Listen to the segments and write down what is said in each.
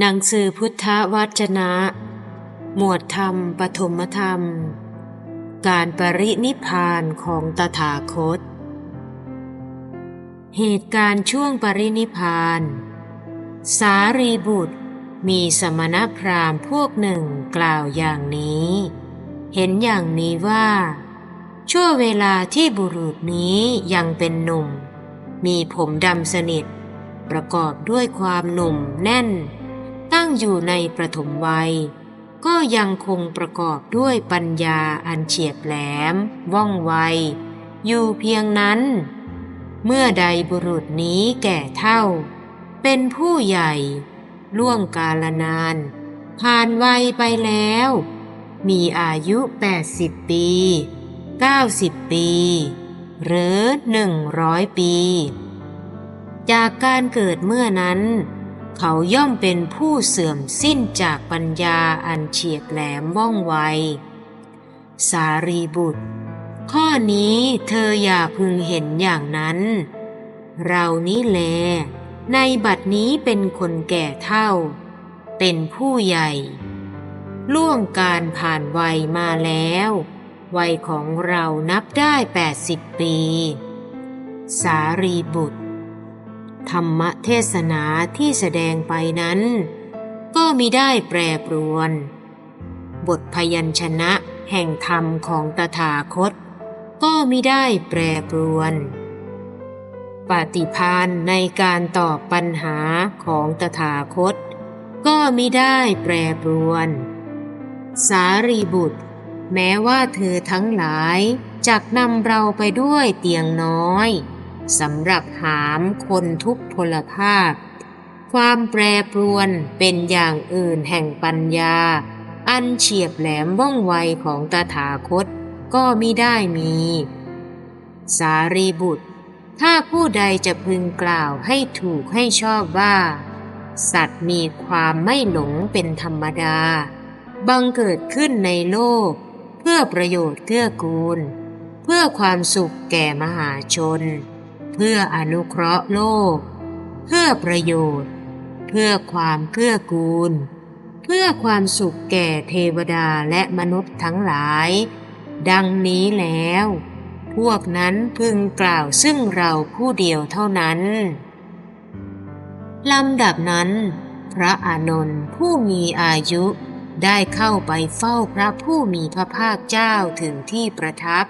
หนังสือพุทธวจนะ หมวดธรรมปฐมธรรม การปรินิพานของตถาคต เหตุการณ์ช่วงปรินิพพาน สารีบุตร มีสมณพราหมณ์พวกหนึ่งกล่าวอย่างนี้ เห็นอย่างนี้ว่า ชั่วเวลาที่บุรุษนี้ยังเป็นหนุ่ม มีผมดำสนิท ประกอบด้วยความหนุ่มแน่น ตั้งอยู่ในประถมวัย ก็ยังคงประกอบด้วยปัญญาอันเฉียบแหลม ว่องไว อยู่เพียงนั้น เมื่อใดบุรุษนี้แก่เท่า เป็นผู้ใหญ่ ล่วงกาลนาน ผ่านวัยไปแล้ว มีอายุ 80 ปี 90 ปี หรือ 100 ปี จากการเกิดเมื่อนั้น เขาย่อมเป็นผู้เสื่อมสิ้นจากปัญญาอันเฉียบแหลมว่องไว สารีบุตร ข้อนี้เธออย่าพึงเห็นอย่างนั้น เรานี้แล ในบัดนี้เป็นคนแก่เท่า เป็นผู้ใหญ่ ล่วงการผ่านวัยมาแล้ว วัยของเรานับได้ 80 ปี สารีบุตร ธรรมเทศนาที่แสดงไปนั้น ก็มิได้แปรปรวน บทพยัญชนะแห่งธรรมของตถาคต ก็มิได้แปรปรวน ปฏิพานในการตอบปัญหาของตถาคต ก็มิได้แปรปรวน สารีบุตร แม้ว่าเธอทั้งหลายจักนำเราไปด้วยเตียงน้อย สำหรับหามคนทุกพลภาพ ความแปรปรวนเป็นอย่างอื่นแห่งปัญญา อันเฉียบแหลมว่องไวของตถาคตก็มิได้มี สารีบุตร ถ้าผู้ใดจะพึงกล่าวให้ถูกให้ชอบว่า สัตว์มีความไม่หลงเป็นธรรมดา บังเกิดขึ้นในโลก เพื่อประโยชน์เกื้อกูล เพื่อความสุขแก่มหาชน เพื่ออนุเคราะห์โลก เพื่อประโยชน์ เพื่อความเกื้อกูล เพื่อความสุขแก่เทวดาและมนุษย์ทั้งหลาย ดังนี้แล้ว พวกนั้นพึงกล่าวซึ่งเราผู้เดียวเท่านั้นลำดับนั้น พระอานนท์ผู้มีอายุได้เข้าไปเฝ้าพระผู้มีพระภาคเจ้าถึงที่ประทับ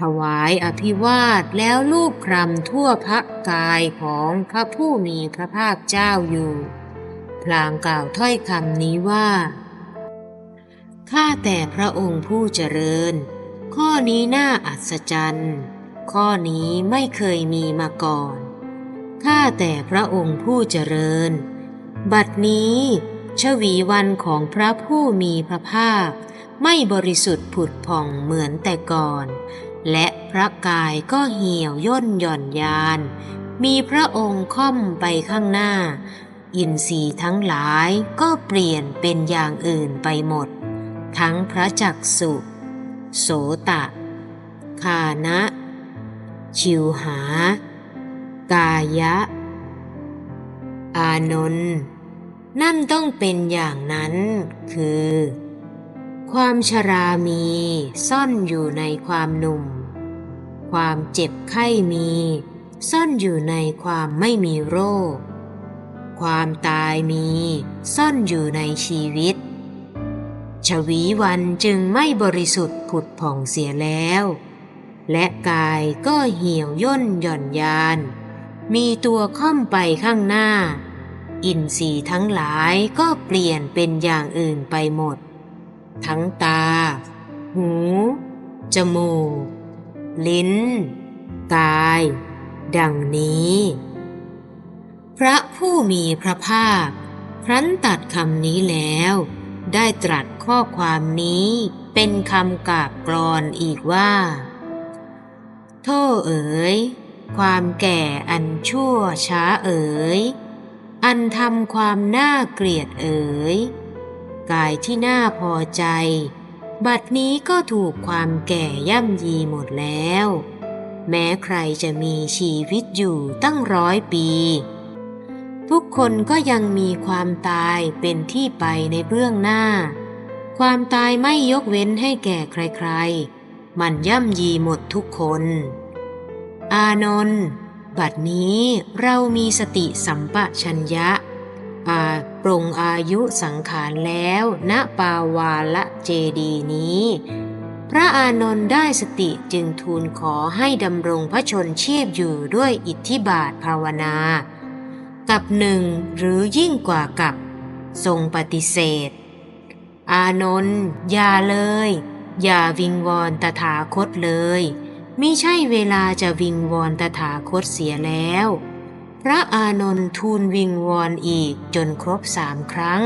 ถวายอภิวาทแล้วลูบคลำทั่วพระกายของพระผู้มีพระภาคเจ้าอยู่ พลางกล่าวถ้อยคำนี้ว่า ข้าแต่พระองค์ผู้เจริญ ข้อนี้น่าอัศจรรย์ ข้อนี้ไม่เคยมีมาก่อน ข้าแต่พระองค์ผู้เจริญ บัดนี้ชวีวันของพระผู้มีพระภาคไม่บริสุทธิ์ผุดผ่องเหมือนแต่ก่อน และพระกายก็เหี่ยวย่นหย่อนยาน มีพระองค์ค่อมไปข้างหน้า อินทรีย์ทั้งหลายก็เปลี่ยนเป็นอย่างอื่นไปหมด ทั้งพระจักสุ โสตะ คานะ ชิวหา กายะ อานนท์นั่นต้องเป็นอย่างนั้นคือความชรามีซ่อนอยู่ในความหนุ่ม ความเจ็บไข้มี ซ่อนอยู่ในความไม่มีโรค ความตายมี ซ่อนอยู่ในชีวิต ชวีวันจึงไม่บริสุทธิ์ผุดผ่องเสียแล้ว และกายก็เหี่ยวย่นหย่อนยาน มีตัวค่อมไปข้างหน้า อินทรีย์ทั้งหลายก็เปลี่ยนเป็นอย่างอื่นไปหมด ทั้งตา หู จมูก ลิ้น กาย ดังนี้ พระผู้มีพระภาค ครั้นตัดคำนี้แล้ว ได้ตรัสข้อความนี้เป็นคำกาบกรอนอีกว่า โทษเอ๋ย ความแก่อันชั่วช้าเอ๋ย อันทำความน่าเกลียดเอ๋ย กายที่น่าพอใจ บัดนี้ก็ถูกความแก่ย่ำยีหมดแล้ว แม้ใครจะมีชีวิตอยู่ตั้งร้อยปี ทุกคนก็ยังมีความตายเป็นที่ไปในเบื้องหน้า ความตายไม่ยกเว้นให้แก่ใครๆ มันย่ำยีหมดทุกคน อานนท์บัดนี้เรามีสติสัมปชัญญะ อาปรงอายุสังขารแล้วณปาวาละเจดีนี้ พระอานนท์ได้สติจึงทูลขอให้ดำรงพระชนชีพอยู่ด้วยอิทธิบาทภาวนา กับหนึ่งหรือยิ่งกว่ากับ ทรงปฏิเสธ อานนท์อย่าเลย อย่าวิงวอนตถาคตเลยมิใช่เวลาจะวิงวอนตถาคตเสียแล้ว ระอานนท์ทูลวิงวอนอีกจนครบสามครั้ง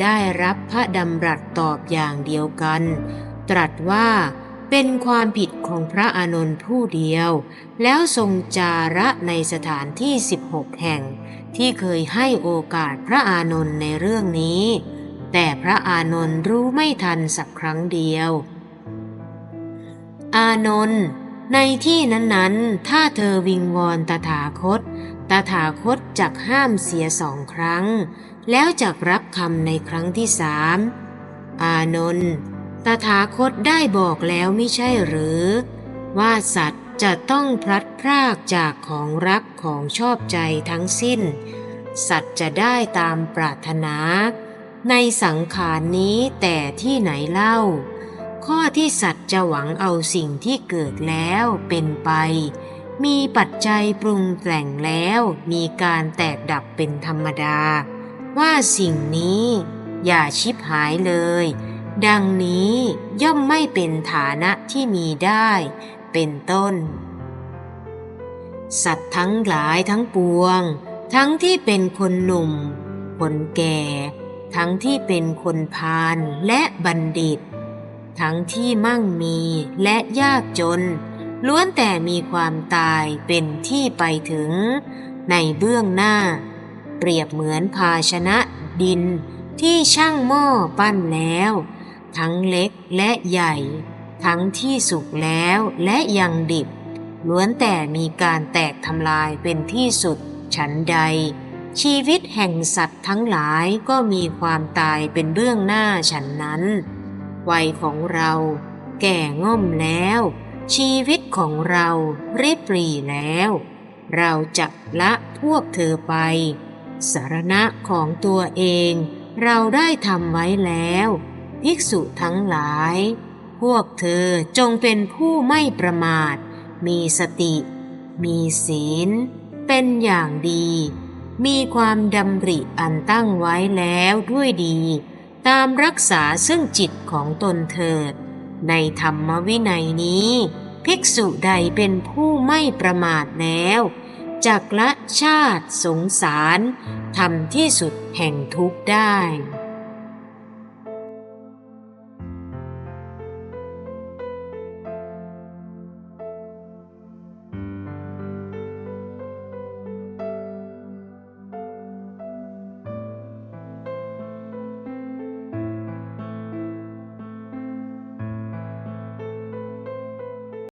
ได้รับพระดำรัสตอบอย่างเดียวกัน ตรัสว่าเป็นความผิดของพระอานนท์ผู้เดียว แล้วทรงจาระในสถานที่ 16 แห่ง ที่เคยให้โอกาสพระอานนท์ในเรื่องนี้ แต่พระอานนท์รู้ไม่ทันสักครั้งเดียว อานนท์ในที่นั้นๆ ถ้าเธอวิงวอนตถาคต ตถาคตจักห้ามเสียสองครั้ง แล้วจักรับคำในครั้งที่สามอานนท์ตถาคตได้บอกแล้วไม่ใช่หรือ ว่าสัตว์จะต้องพลัดพรากจากของรักของชอบใจทั้งสิ้น สัตว์จะได้ตามปรารถนา ในสังขารนี้แต่ที่ไหนเล่า ข้อที่สัตว์จะหวังเอาสิ่งที่เกิดแล้วเป็นไป มีปัจจัยปรุงแต่งแล้วมีการแตกดับเป็นธรรมดา ว่าสิ่งนี้อย่าชิบหายเลย ดังนี้ย่อมไม่เป็นฐานะที่มีได้ เป็นต้น สัตว์ทั้งหลายทั้งปวง ทั้งที่เป็นคนหนุ่ม คนแก่ ทั้งที่เป็นคนพาลและบัณฑิต ทั้งที่มั่งมีและยากจน ล้วนแต่มีความตายเป็นที่ไปถึง ในเบื้องหน้า เปรียบเหมือนภาชนะดินที่ช่างหม้อปั้นแล้ว ทั้งเล็กและใหญ่ ทั้งที่สุกแล้วและยังดิบ ล้วนแต่มีการแตกทำลายเป็นที่สุดฉันใด ชีวิตแห่งสัตว์ทั้งหลายก็มีความตายเป็นเบื้องหน้าฉันนั้น วัยของเราแก่ง่อมแล้ว ชีวิตของเราเริบรีแล้ว เราจะละพวกเธอไป สารณะของตัวเอง เราได้ทำไว้แล้ว ภิกษุทั้งหลาย พวกเธอจงเป็นผู้ไม่ประมาท มีสติ มีศีล เป็นอย่างดี มีความดำริอันตั้งไว้แล้วด้วยดี ตามรักษาซึ่งจิตของตนเถิด ในธรรมวินัยนี้ ภิกษุใดเป็นผู้ไม่ประมาทแล้วจักละชาติสงสารทำที่สุดแห่งทุกข์ได้